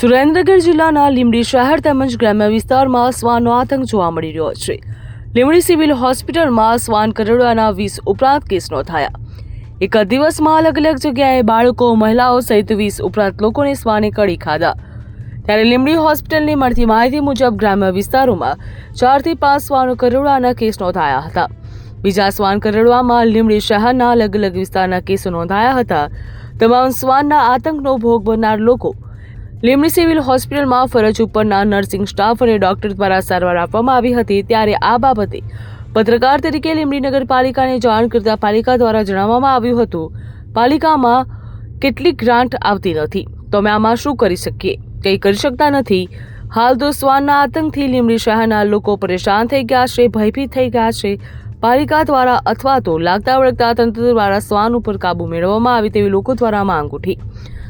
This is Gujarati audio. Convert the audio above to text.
સુરેન્દ્રનગર જિલ્લાના લીંબડી શહેર તેમજ ગ્રામ્ય વિસ્તારમાં શ્વાનનો આતંક જોવા મળી રહ્યો છે. લીંબડી સિવિલ હોસ્પિટલમાં શ્વાન કરડવાના વીસ ઉપરાંત કેસ નોંધાયા એક જ દિવસમાં અલગ અલગ જગ્યાએ બાળકો, મહિલાઓ સહિત વીસ ઉપરાંત લોકોને શ્વાને કડી ખાધા. ત્યારે લીંબડી હોસ્પિટલની મળતી માહિતી મુજબ ગ્રામ્ય વિસ્તારોમાં ચારથી પાંચ શ્વાનો કરડવાના કેસ નોંધાયા હતા. બીજા શ્વાન કરડવામાં લીંબડી શહેરના અલગ અલગ વિસ્તારના કેસો નોંધાયા હતા. તમામ શ્વાનના આતંકનો ભોગ બનનાર લોકો લીંબડી સિવિલ હોસ્પિટલમાં ફરજ ઉપરના નર્સિંગ સ્ટાફ અને ડોક્ટર દ્વારા સારવાર આપવામાં આવી હતી ત્યારે આ બાબતે પત્રકાર તરીકે લીમડી નગરપાલિકાને જાણ કરતા પાલિકા દ્વારા જણાવવામાં આવ્યું હતું, પાલિકામાં કેટલીક ગ્રાન્ટ આવતી નથી. તો અમે આમાં શું કરી શકીએ? કંઈ કરી શકતા નથી. હાલ તો શ્વાનના આતંકથી લીમડી શહેરના લોકો પરેશાન થઈ ગયા છે, ભયભીત થઈ ગયા છે. પાલિકા દ્વારા અથવા તો લાગતા વળગતા તંત્ર દ્વારા શ્વાન ઉપર કાબુ મેળવવામાં આવે તેવી લોકો દ્વારા માંગ ઉઠી.